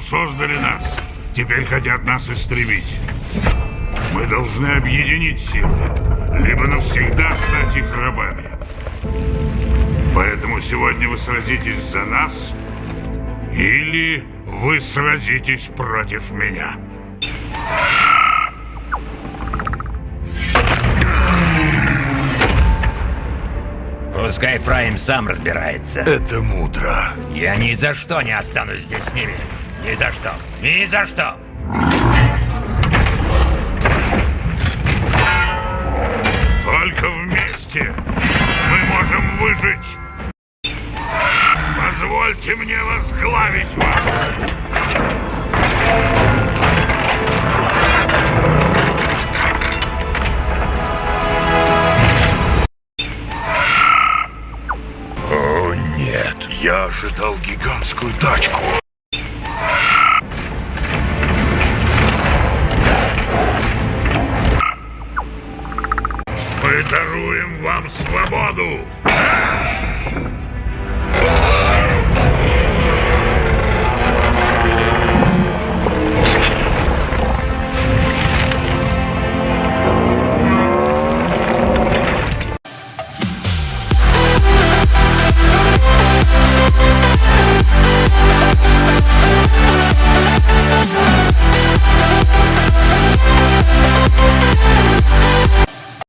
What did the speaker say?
что создали нас, теперь хотят нас истребить. Мы должны объединить силы, либо навсегда стать их рабами. Поэтому сегодня вы сразитесь за нас, или вы сразитесь против меня. Пускай Прайм сам разбирается. Это мудро. Я ни за что не останусь здесь с ними. Ни за что. Ни за что. Только вместе мы можем выжить. Позвольте мне возглавить вас. Я ожидал гигантскую тачку. Мы даруем вам свободу.